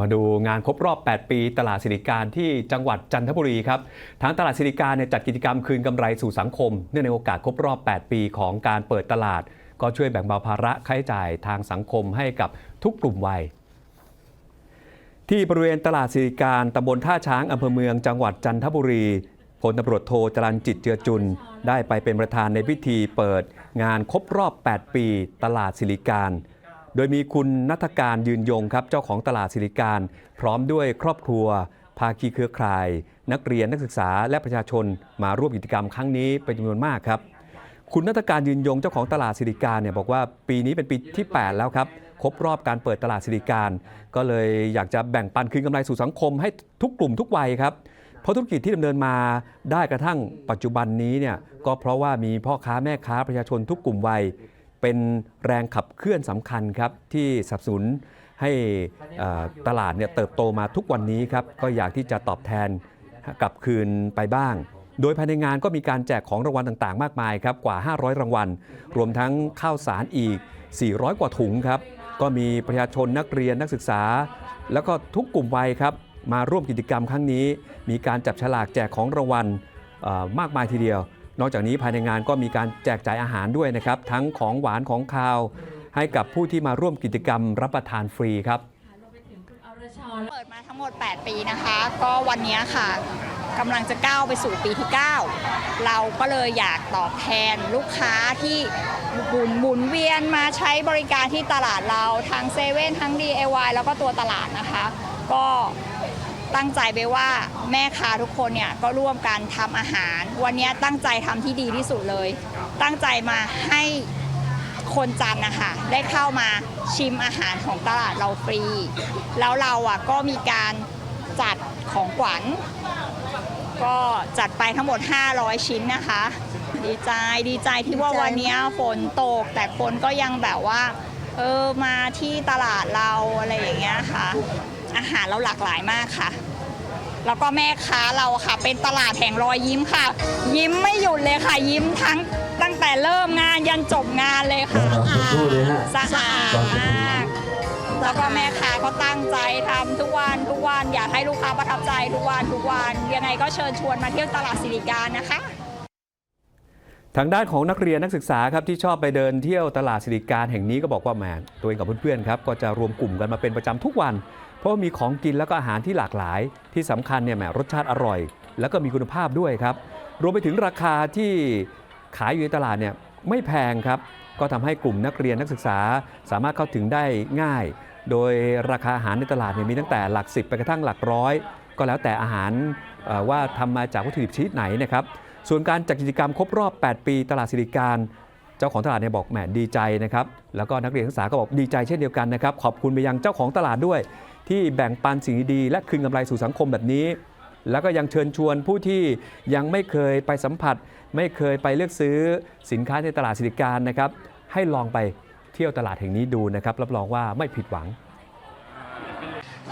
มาดูงานครบรอบ 8 ปีตลาดสิริการที่จังหวัดจันทบุรีครับ ทางตลาดสิริการเนี่ยจัดกิจกรรมคืนกำไรสู่สังคม เนื่องในโอกาสครบรอบ 8 ปีของการเปิดตลาด ก็ช่วยแบ่งเบาภาระค่าใช้จ่ายทางสังคมให้กับทุกกลุ่มวัย ที่บริเวณตลาดสิริการตำบลท่าช้างอำเภอเมืองจังหวัดจันทบุรีพลตำรวจโทจรัญจิตเจือจุน ได้ไปเป็นประธานในพิธีเปิดงานครบรอบ 8 ปี ตลาดสิริการ โดยมีคุณนัทการยืนยงครับเจ้าของตลาดสิริการ พร้อมด้วยครอบครัว ภาคีเครือข่าย นักเรียนนักศึกษาและประชาชนมาร่วมกิจกรรมครั้งนี้เป็นจำนวนมากครับ คุณนัทการยืนยงเจ้าของตลาดสิริการเนี่ยบอกว่าปีนี้เป็นปีที่ 8 แล้วครับครบรอบการเปิดตลาดสิริการ ก็เลยอยากจะแบ่งปันคืนกำไรสู่สังคมให้ทุกกลุ่มทุกวัยครับเพราะธุรกิจที่ดำเนินมาได้กระทั่งปัจจุบันนี้เนี่ยก็เพราะว่ามีพ่อค้าแม่ค้าประชาชนทุกกลุ่มวัย เป็นแรงขับเคลื่อนสำคัญครับที่สนับสนุนให้ตลาดเนี่ยเติบโตมาทุกวันนี้ครับก็อยากที่จะตอบแทนกลับคืนไปบ้าง โดยภายในงานก็มีการแจกของรางวัลต่างๆ มากมายครับกว่า 500 รางวัล รวมทั้งข้าวสารอีก 400 กว่าถุงครับก็มีประชาชนนักเรียนนักศึกษา แล้วก็ทุกกลุ่มวัยครับมาร่วมกิจกรรมครั้งนี้ มีการจับฉลากแจกของรางวัลมากมายทีเดียว นอกจากนี้ภายในงานก็มีการแจกจ่ายอาหารด้วยนะครับ ทั้งของหวานของคาว ให้กับผู้ที่มาร่วมกิจกรรมรับประทานฟรีครับ เปิดมาทั้งหมด 8 ปีนะคะ ก็วันนี้ค่ะกำลังจะก้าวไปสู่ปีที่ 9 เราก็เลยอยากตอบแทนลูกค้าที่หมุนหมุนเวียนมาใช้บริการที่ตลาดเราทั้งเซเว่นทั้ง DIY แล้วก็ตัวตลาดนะคะ ก็ ตั้งใจไปว่าแม่ค้าทุกคนเนี่ยก็ร่วมกันทำอาหาร วันนี้ตั้งใจทำที่ดีที่สุดเลย ตั้งใจมาให้คนจันนะคะได้เข้ามาชิมอาหารของตลาดเราฟรี แล้วเราอะก็มีการจัดของขวัญก็จัดไปทั้งหมด 500 ชิ้นนะคะ ดีใจดีใจที่ว่าวันนี้ฝนตก แต่คนก็ยังแบบว่า เออมาที่ตลาดเราอะไรอย่างเงี้ยค่ะ อาหารเราหลากหลายมากค่ะ แล้วก็แม่ค้าเราค่ะ เป็นตลาดแห่งรอยยิ้มค่ะ ยิ้มไม่หยุดเลยค่ะ ยิ้มทั้งตั้งแต่เริ่มงานยันจบงานเลยค่ะนะครับสักครู่เลยฮะสะอาดมากแล้วก็แม่ค้าก็ตั้งใจทำทุกวันทุกวันอยากให้ลูกค้าประทับใจทุกวันทุกวันยังไงก็เชิญชวนมาเที่ยวตลาดสิริการนะคะ ทางด้านของนักเรียนนักศึกษาครับที่ชอบไปเดินเที่ยวตลาดสิริการแห่งนี้ก็บอกว่าแหมตัวเองกับเพื่อนๆครับก็จะรวมกลุ่มกันมาเป็นประจำทุกวัน เพราะมีของกินแล้วก็อาหารที่หลากหลาย ที่สำคัญเนี่ยแหมรสชาติอร่อย แล้วก็มีคุณภาพด้วยครับรวมไปถึงราคาที่ขายอยู่ในตลาดเนี่ยไม่แพงครับก็ทำให้กลุ่มนักเรียนนักศึกษาสามารถเข้าถึงได้ง่าย โดยราคาอาหารในตลาดเนี่ยมีตั้งแต่หลักสิบไปกระทั่งหลักร้อย ก็แล้วแต่อาหารว่าทำมาจากวัตถุดิบชนิดไหนนะครับ ส่วนการจัดกิจกรรมครบรอบ 8 ปีตลาดสิริการเจ้าของตลาดเนี่ยบอกแหมดีใจนะครับแล้วก็นักเรียนนักศึกษาก็บอกดีใจเช่นเดียวกันนะครับขอบคุณไปยังเจ้าของตลาดด้วย ที่แบ่งปันสิ่งดีๆและคืนกำไรสู่สังคมแบบนี้ แล้วก็ยังเชิญชวนผู้ที่ยังไม่เคยไปสัมผัส ไม่เคยไปเลือกซื้อสินค้าในตลาดสิริการนะครับให้ลองไปเที่ยวตลาดแห่งนี้ดูนะครับรับรองว่าไม่ผิดหวัง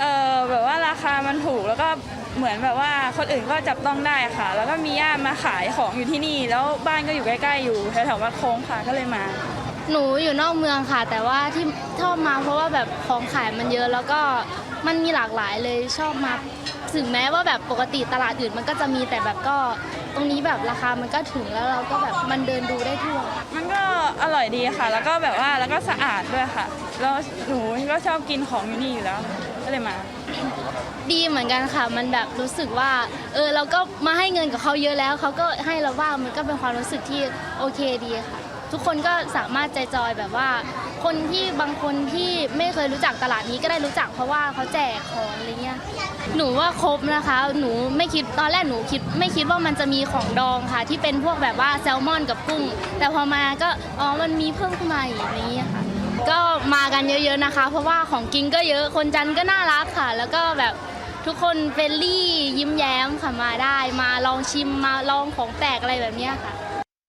เออแบบว่ารา คามันถูกแล้วก็เหมือนแบบว่าคนอื่นก็จับต้องได้ค่ะ แล้วก็มีญาติมาขายของอยู่ที่นี่ แล้วบ้านก็อยู่ใกล้ๆอยู่แถวๆวัดโค้งค่ะก็เลยมา หนูอยู่นอกเมืองค่ะ แต่ว่าที่ชอบมาเพราะว่าแบบของขายมันเยอะแล้วก็มันมีหลากหลายเลยชอบมาถึงแม้ว่าแบบปกติตลาดอื่นมันก็จะมีแต่แบบก็ตรงนี้แบบราคามันก็ถึงแล้วเราก็แบบมันเดินดูได้ทั่ว มันก็อร่อยดีค่ะ แล้วก็แบบว่าแล้วก็สะอาดด้วยค่ะแล้วหนูก็ชอบกินของอยู่นี่อยู่แล้วก็เลยมา ดีเหมือนกันค่ะ มันแบบรู้สึกว่า เออเราก็มาให้เงินกับเขาเยอะแล้ว เขาก็ให้เราบ้างมันก็เป็นความรู้สึกที่โอเคดีค่ะ ทุกคนก็สามารถใจจอยแบบว่า คนที่บางคนที่ไม่เคยรู้จักตลาดนี้ก็ได้รู้จักเพราะว่าเขาแจกของอะไรเงี้ย หนูว่าครบนะคะ หนูไม่คิดตอนแรกหนูคิดไม่คิดว่ามันจะมีของดองค่ะ ที่เป็นพวกแบบว่าแซลมอนกับกุ้ง แต่พอมาก็อ๋อมันมีเพิ่มขึ้นมาอีกอะไรเงี้ยค่ะก็มากันเยอะๆนะคะ เพราะว่าของกินก็เยอะคนจันทร์ก็น่ารักค่ะ แล้วก็แบบ ทุกคนเฟรนลี่ยิ้มแย้มค่ะมาได้ มาลองชิมมาลองของแปลกอะไรแบบเนี้ยค่ะ